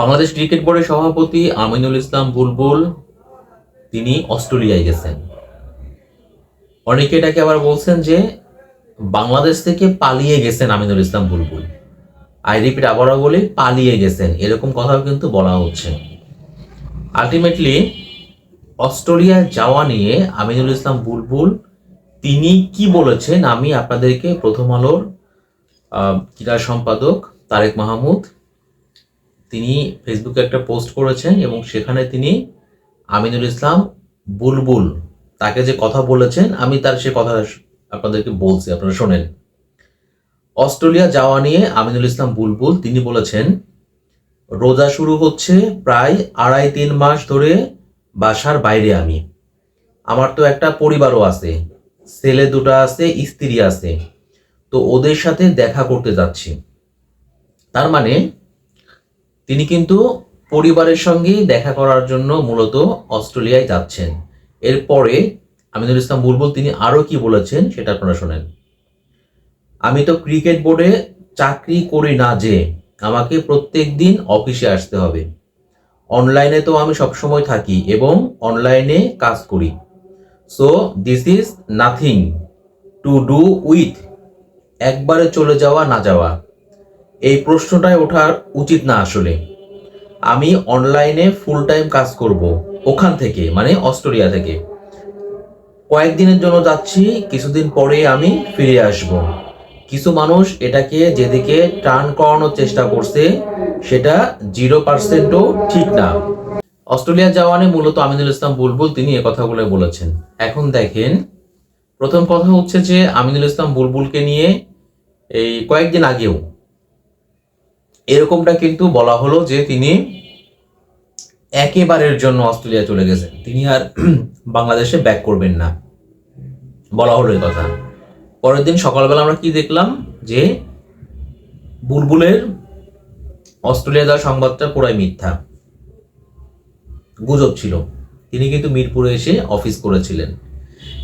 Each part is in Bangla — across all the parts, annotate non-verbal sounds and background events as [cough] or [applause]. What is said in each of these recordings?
বাংলাদেশ ক্রিকেট বোর্ডের সভাপতি আমিনুল ইসলাম বুলবুল, তিনি অস্ট্রেলিয়ায় গেছেন। অনেকে এটাকে আবার বলছেন যে বাংলাদেশ থেকে পালিয়ে গেছেন আমিনুল ইসলাম বুলবুল। আই রিপিট আবারও বলি, পালিয়ে গেছেন। এরকম কথাও কিন্তু বলা হচ্ছে। আলটিমেটলি অস্ট্রেলিয়া যাওয়া নিয়ে আমিনুল ইসলাম বুলবুল, তিনি কি বলেছেন আমি আপনাদেরকে প্রথম আলোর ক্রীড়া সম্পাদক তারেক মাহমুদ তিনি ফেসবুকে একটা পোস্ট করেছেন এবং সেখানে তিনি আমিনুল ইসলাম বুলবুল তাকে যে কথা বলেছেন, আমি তার সে কথা আপনাদেরকে বলছি, আপনারা শোনেন। অস্ট্রেলিয়া যাওয়া নিয়ে আমিনুল ইসলাম বুলবুল, তিনি বলেছেন, রোজা শুরু হচ্ছে প্রায় আড়াই তিন মাস ধরে বাসার বাইরে আমি। আমার তো একটা পরিবারও আছে, ছেলে দুটো আছে, স্ত্রী আছে, তো ওদের সাথে দেখা করতে যাচ্ছি। তার মানে তিনি কিন্তু পরিবারের সঙ্গে দেখা করার জন্য মূলত অস্ট্রেলিয়ায় যাচ্ছেন। এরপরে আমিনুল ইসলাম বুলবুল, তিনি আরও কি বলেছেন সেটা আপনারা শোনেন। আমি তো ক্রিকেট বোর্ডে চাকরি করি না যে, আমাকে প্রত্যেক দিন অফিসে আসতে হবে। অনলাইনে তো আমি সবসময় থাকি এবং অনলাইনে কাজ করি। So this is nothing to do with একবারে চলে যাওয়া, না যাওয়া। এই প্রশ্নটায় ওঠার উচিত না আসলে। আমি অনলাইনে ফুল টাইম কাজ করব, ওখান থেকে মানে অস্ট্রেলিয়া থেকে। কয়েকদিনের জন্য যাচ্ছি, কিছুদিন পরে আমি ফিরে আসব। কিছু মানুষ এটাকে যেদিকে টার্ন করানোর চেষ্টা করছে, সেটা জিরো পার্সেন্টও ঠিক না। অস্ট্রেলিয়া যাওয়ানে মূলত আমিনুল ইসলাম বুলবুল তিনি এ কথাগুলো বলেছেন। এখন দেখেন, প্রথম কথা হচ্ছে যে আমিনুল ইসলাম বুলবুলকে নিয়ে এই কয়েকদিন আগেও এরকমটা কিন্তু বলা হলো যে তিনি একেবারের জন্য অস্ট্রেলিয়া চলে গেছেন। তিনি আর [clears throat] বাংলাদেশে ব্যাক করবেন না। বলা হলো এই কথা। পরের দিন সকালবেলা আমরা কি দেখলাম? যে বুলবুলের অস্ট্রেলিয়া যাওয়ার সংবাদটা পুরাই মিথ্যা। গুজব ছিল। তিনি কিন্তু মিরপুরে এসে অফিস করেছিলেন।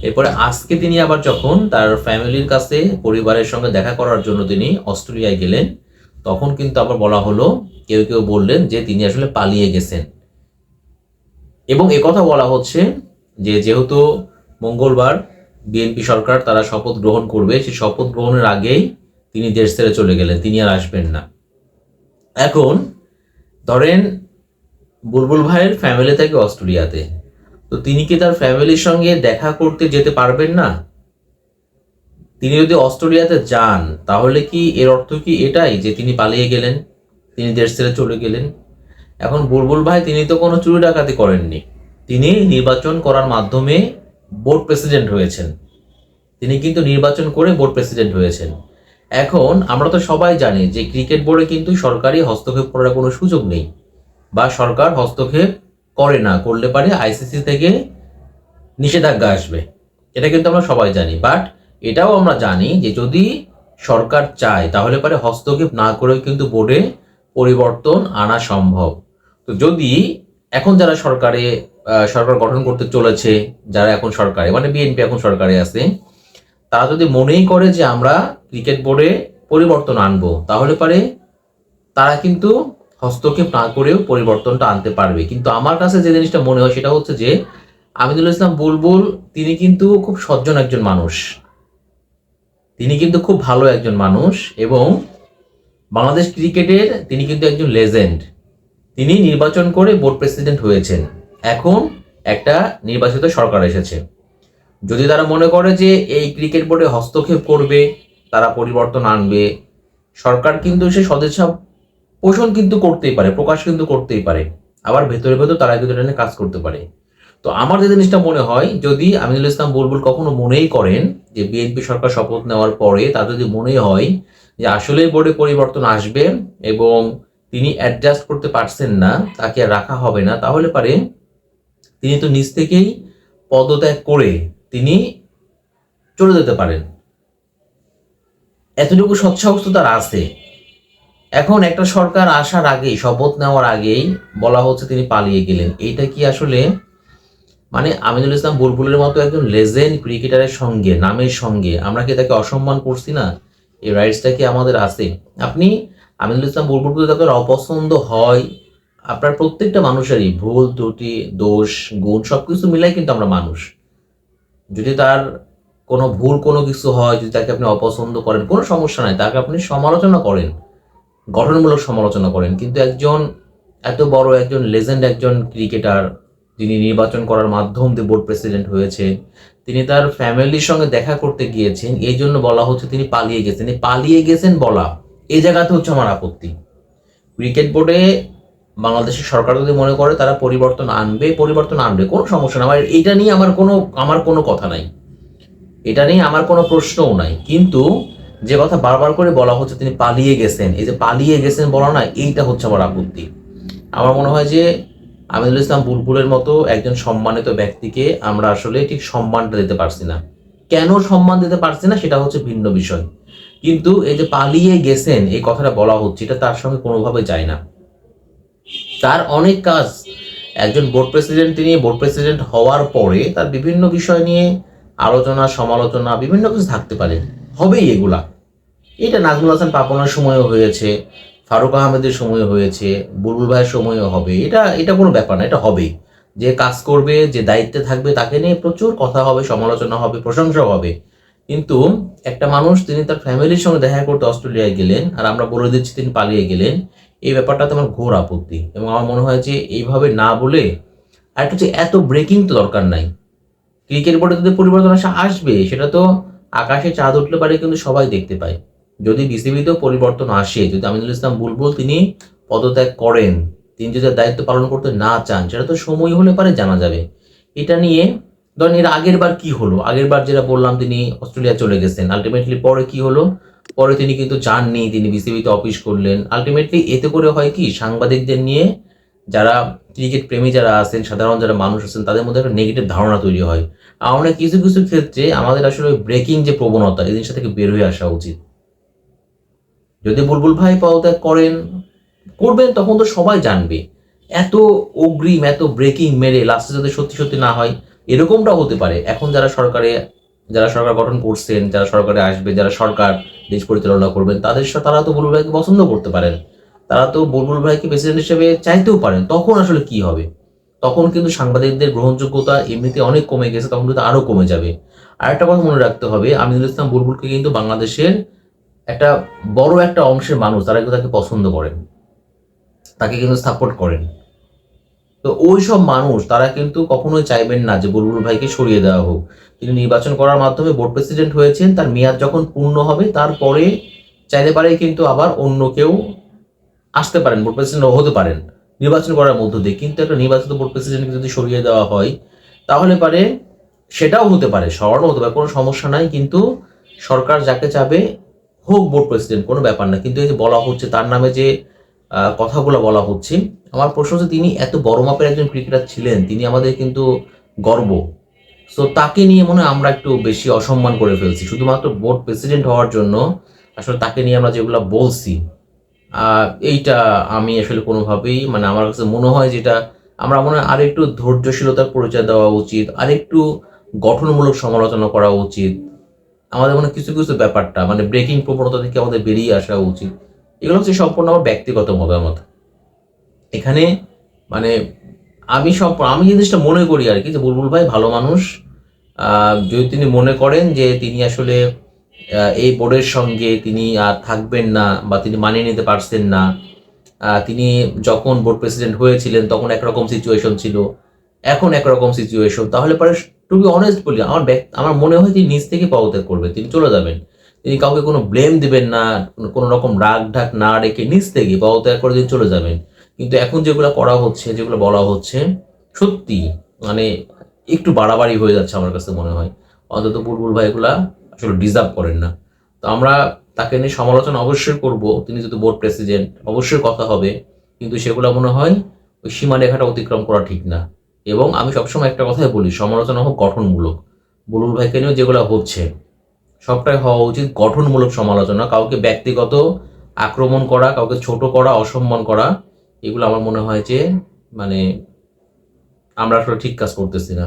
এরপরে আজকে তিনি আবার যখন তার ফ্যামিলির কাছে, পরিবারের সঙ্গে দেখা করার জন্য তিনি অস্ট্রেলিয়ায় গেলেন তখন কিন্তু আবার বলা হলো, কেউ কেউ বললেন যে তিনি আসলে পালিয়ে গেছেন। এবং একথা বলা হচ্ছে যে যেহেতু মঙ্গলবার বিএনপি সরকার তারা শপথ গ্রহণ করবে, সেই শপথ গ্রহণের আগেই তিনি দেশ ছেড়ে চলে গেলেন, তিনি আর আসবেন না। এখন ধরেন বুলবুল ভাইয়ের ফ্যামিলি থাকে অস্ট্রেলিয়াতে, তো তিনি কি তার ফ্যামিলির সঙ্গে দেখা করতে যেতে পারবেন না? তিনি যদি অস্ট্রেলিয়াতে যান, তাহলে কি এর অর্থ কি এটাই যে তিনি পালিয়ে গেলেন, তিনি দেশ ছেড়ে চলে গেলেন? এখন বুলবুল ভাই, তিনি তো কোনো চুরি ডাকাতি করেননি। তিনি নির্বাচন করার মাধ্যমে বোর্ড প্রেসিডেন্ট হয়েছেন। তিনি কিন্তু নির্বাচন করে বোর্ড প্রেসিডেন্ট হয়েছেন। এখন আমরা তো সবাই জানি যে ক্রিকেট বোর্ডে কিন্তু সরকারি হস্তক্ষেপ করার কোনো সুযোগ নেই বা সরকার হস্তক্ষেপ করে না, করলে পারে আইসিসি থেকে নিষেধাজ্ঞা আসবে। এটা কিন্তু আমরা সবাই জানি। বাট এটাও আমরা জানি যে যদি সরকার চায়, তাহলে পরে হস্তক্ষেপ না করেও কিন্তু বোর্ডে পরিবর্তন আনা সম্ভব। তো যদি এখন যারা সরকারে সরকার গঠন করতে চলেছে, যারা এখন সরকারে মানে বিএনপি এখন সরকারে আছে, তারা যদি মনেই করে যে আমরা ক্রিকেট বোর্ডে পরিবর্তন আনব, তাহলে পারে তারা কিন্তু হস্তক্ষেপ না করেও পরিবর্তনটা আনতে পারবে। কিন্তু আমার কাছে যে জিনিসটা মনে হয়, সেটা হচ্ছে যে আমিনুল ইসলাম বুলবুল, তিনি কিন্তু খুব সজ্জন একজন মানুষ। তিনি কিন্তু খুব ভালো একজন মানুষ এবং বাংলাদেশ ক্রিকেটের তিনি কিন্তু একজন লেজেন্ড তিনি নির্বাচন করে বোর্ড প্রেসিডেন্ট হয়েছেন। এখন একটা নির্বাচিত সরকার এসেছে। যদি তারা মনে করে যে এই ক্রিকেট বোর্ডে হস্তক্ষেপ করবে, তারা পরিবর্তন আনবে, সরকার কিন্তু সে সদিচ্ছা পোষণ কিন্তু করতেই পারে, প্রকাশ কিন্তু করতেই পারে। আবার ভেতরে ভেতরে তারা কিন্তু কাজ করতে পারে। তো আমার যে জিনিসটা মনে হয়, যদি আমিনুল ইসলাম বুলবুল কখনো মনেই করেন যে বিএনপি সরকার শপথ নেওয়ার পরে তার যদি মনে হয় যে আসলে বোর্ডে পরিবর্তন আসবে এবং তিনি অ্যাডজাস্ট করতে পারছেন না, তাকে রাখা হবে না, তাহলে পারে তিনি তো নিজ থেকেই পদত্যাগ করে তিনি চলে যেতে পারেন। এতটুকু সৎসাহস তো তার আছে। এখন একটা সরকার আসার আগেই, শপথ নেওয়ার আগেই বলা হচ্ছে তিনি পালিয়ে গেলেন। এইটা কি আসলে মানে আমিনুল ইসলাম বুলবুলের মতো একজন লেজেন্ড ক্রিকেটারের সঙ্গে, নামের সঙ্গে, আমরা কি তাকে অসম্মান করছি না? এই রাইটসটা কি আমাদের আছে? আপনি আমিনুল ইসলাম বুলবুলকে আপনার অপছন্দ হয়, আপনার প্রত্যেকটা মানুষেরই ভুল, ত্রুটি, দোষ, গুণ সব কিছু মিলাই কিন্তু আমরা মানুষ। যদি তার কোনো ভুল কোনো কিছু হয়, যদি তাকে আপনি অপছন্দ করেন, কোনো সমস্যা নাই, তাকে আপনি সমালোচনা করেন, গঠনমূলক সমালোচনা করেন। কিন্তু একজন এত বড়, একজন লেজেন্ড একজন ক্রিকেটার যিনি নির্বাচন করার মাধ্যম দিয়ে বোর্ড প্রেসিডেন্ট হয়েছে তিনি তার ফ্যামিলির সঙ্গে দেখা করতে গিয়েছেন, এই জন্য বলা হচ্ছে তিনি পালিয়ে গেছেন। পালিয়ে গেছেন বলা, এই জায়গাতে হচ্ছে আমার আপত্তি। ক্রিকেট বোর্ডে বাংলাদেশের সরকার যদি মনে করে তারা পরিবর্তন আনবে পরিবর্তন আনবে, কোনো সমস্যা না আমার এটা নিয়ে আমার কোনো আমার কোনো কথা নাই। এটা নিয়ে আমার কোনো প্রশ্নও নাই। কিন্তু যে কথা বারবার করে বলা হচ্ছে তিনি পালিয়ে গেছেন, এই যে পালিয়ে গেছেন বলা না, এইটা হচ্ছে আমার আপত্তি। আমার মনে হয় যে আমিনুল ইসলাম বুলবুলের মতো একজন সম্মানিত ব্যক্তিকে আমরা আসলে ঠিক সম্মানটা দিতে পারছি না। কেন সম্মান দিতে পারছি না সেটা হচ্ছে ভিন্ন বিষয়। কিন্তু এই যে পালিয়ে গেছেন, এই কথাটা বলা হচ্ছে, এটা তার সঙ্গে কোনোভাবে যায় না। তার অনেক কাজ, একজন বোর্ড প্রেসিডেন্ট, তিনি বোর্ড প্রেসিডেন্ট হওয়ার পরে তার বিভিন্ন বিষয় নিয়ে আলোচনা, সমালোচনা, বিভিন্ন কিছু থাকতে পারে। হবেই এগুলা। এটা নাজমুল হাসান পাপনার সময়ও হয়েছে ফারুক আহমেদের সময় হয়েছে, বুলবুল ভাইয়ের সময়ও হবে। এটা এটা কোনো ব্যাপার না, এটা হবেই। যে কাজ করবে, যে দায়িত্বে থাকবে, তাকে নিয়ে প্রচুর কথা হবে, সমালোচনা হবে প্রশংসা হবে। কিন্তু একটা মানুষ, তিনি তার ফ্যামিলির সঙ্গে দেখা করতে অস্ট্রেলিয়ায় গেলেন, আর আমরা বলে দিচ্ছি তিনি পালিয়ে গেলেন, এই ব্যাপারটাতে আমার ঘোর আপত্তি। এবং আমার মনে হয় যে এইভাবে না বলে আর একটা এত ব্রেকিং তো দরকার নাই। ক্রিকেট বোর্ডে যদি পরিবর্তন আসা, আসবে, সেটা তো আকাশে চাঁদ উঠলে পারে, কিন্তু সবাই দেখতে পায়। যদি বিসিবিতেও পরিবর্তন আসে, যদি আমিনুল ইসলাম বুলবুল তিনি পদত্যাগ করেন, তিনি যদি দায়িত্ব পালন করতে না চান, সেটা তো সময় হলে পারে জানা যাবে। এটা নিয়ে ধরেন এর আগের বার কি হলো? আগের বার যেটা বললাম, তিনি অস্ট্রেলিয়া চলে গেছেন। আলটিমেটলি পরে কি হলো? পরে তিনি কিন্তু যাননি, তিনি বিসিবিতে অফিস করলেন। আলটিমেটলি এতে করে হয় কি? সাংবাদিকদের নিয়ে যারা ক্রিকেট প্রেমী যারা আছেন, সাধারণ যারা মানুষ আছেন, তাদের মধ্যে একটা নেগেটিভ ধারণা তৈরি হয়। আমরা কিছু কিছু ক্ষেত্রে আমাদের আসলে ব্রেকিং যে প্রবণতা এই জিনিসটা থেকে বের হয়ে আসা উচিত। যদি বুলবুল ভাই পদত্যাগ করেন, করবেন, তখন তো সবাই জানবে। এত অগ্রিম, এত ব্রেকিং মেরে লাস্টে যাতে সত্যি সত্যি না হয়, এরকমটা হতে পারে। এখন যারা সরকারে, যারা সরকার গঠন করছেন, যারা সরকারে আসবে, যারা সরকার দেশ পরিচালনা করবেন, তাদের সাথে তারা তো বুলবুল ভাইকে পছন্দ করতে পারেন। তারা তো বুলবুল ভাইকে প্রেসিডেন্ট হিসেবে চাইতেও পারেন। তখন আসলে কি হবে? তখন কিন্তু সাংবাদিকদের গ্রহণযোগ্যতা এমনিতে অনেক কমে গেছে, তখন কিন্তু আরও কমে যাবে। আর একটা কথা মনে রাখতে হবে, আমিনুল ইসলাম বুলবুলকে কিন্তু বাংলাদেশের একটা বড় একটা অংশের মানুষ তারা কিন্তু তাকে পছন্দ করেন, তাকে কিন্তু সাপোর্ট করেন। তো ওই সব মানুষ, তারা কিন্তু কখনোই চাইবেন না যে বুলবুল ভাইকে সরিয়ে দেওয়া হোক। তিনি নির্বাচন করার মাধ্যমে বোর্ড প্রেসিডেন্ট হয়েছেন, তার মেয়াদ যখন পূর্ণ হবে, তারপরে চাইতে পারে কিন্তু আবার অন্য কেউ আসতে পারেন বোর্ড প্রেসিডেন্ট হতে পারেন, নির্বাচন করার মধ্য দিয়ে। কিন্তু একটা নির্বাচিত বোর্ড প্রেসিডেন্টকে যদি সরিয়ে দেওয়া হয়, তাহলে পারে সেটাও হতে পারে, সরানো হতে পারে, কোনো সমস্যা নাই। কিন্তু সরকার যাকে চাবে হোক বোর্ড প্রেসিডেন্ট, কোনো ব্যাপার না। কিন্তু এই যে বলা হচ্ছে, তার নামে যে কথাগুলো বলা হচ্ছে, আমার প্রশ্ন হচ্ছে, তিনি এত বড় মাপের একজন ক্রিকেটার ছিলেন, তিনি আমাদের কিন্তু গর্ব। সো তাকে নিয়ে মনে হয় আমরা একটু বেশি অসম্মান করে ফেলছি। শুধুমাত্র বোর্ড প্রেসিডেন্ট হওয়ার জন্য আসলে তাকে নিয়ে আমরা যেগুলো বলছি এইটা আমি আসলে কোনোভাবেই মানে আমার কাছে মনে হয় যেটা আমরা মনে হয় আরেকটু ধৈর্যশীলতার পরিচয় দেওয়া উচিত, আরেকটু গঠনমূলক সমালোচনা করা উচিত। আমাদের মনে কিছু কিছু ব্যাপারটা মানে ব্রেকিং প্রবণতা থেকে আমাদের বেরিয়ে আসা উচিত। এগুলো হচ্ছে সম্পূর্ণ আমার ব্যক্তিগত মতামত। এখানে মানে আমি সম্প আমি জিনিসটা মনে করি আর কি যে বুলবুল ভাই ভালো মানুষ। যদি তিনি মনে করেন যে তিনি আসলে এই বোর্ডের সঙ্গে তিনি আর থাকবেন না বা তিনি মানিয়ে নিতে পারছেন না তিনি যখন বোর্ড প্রেসিডেন্ট হয়েছিলেন তখন একরকম সিচুয়েশন ছিল। এখন একরকম সিচুয়েশন তাহলে পরে টু বি অনেস্ট বলি, আমার আমার মনে হয় তিনি নিজ থেকে পদত্যাগ করবে, তিনি চলে যাবেন। তিনি কাউকে কোনো ব্লেম দিবেন না, কোনো- কোনো রকম রাগ ঢাক না রেখে নিজ থেকে পদত্যাগ করে তিনি চলে যাবেন। কিন্তু এখন যেগুলো করা হচ্ছে, যেগুলো বলা হচ্ছে, সত্যি মানে একটু বাড়াবাড়ি হয়ে যাচ্ছে আমার কাছে মনে হয়। অন্তত বুলবুল ভাই এগুলা আসলে ডিজার্ভ করেন না। তো আমরা তাকে নিয়ে সমালোচনা অবশ্যই করব, তিনি যেহেতু বোর্ড প্রেসিডেন্ট অবশ্যই কথা হবে, কিন্তু সেগুলো মনে হয় ওই সীমারেখাটা অতিক্রম করা ঠিক না। এবং আমি সবসময় একটা কথাই বলি, সমালোচনা হোক, গঠনমূলক। বুলুল ভাইকে নিয়েও যেগুলো হচ্ছে, সবটাই হওয়া উচিত গঠনমূলক সমালোচনা। কাউকে ব্যক্তিগত আক্রমণ করা, কাউকে ছোট করা, অসম্মান করা, এগুলো আমার মনে হয় যে মানে আমরা আসলে ঠিক কাজ করতেছি না।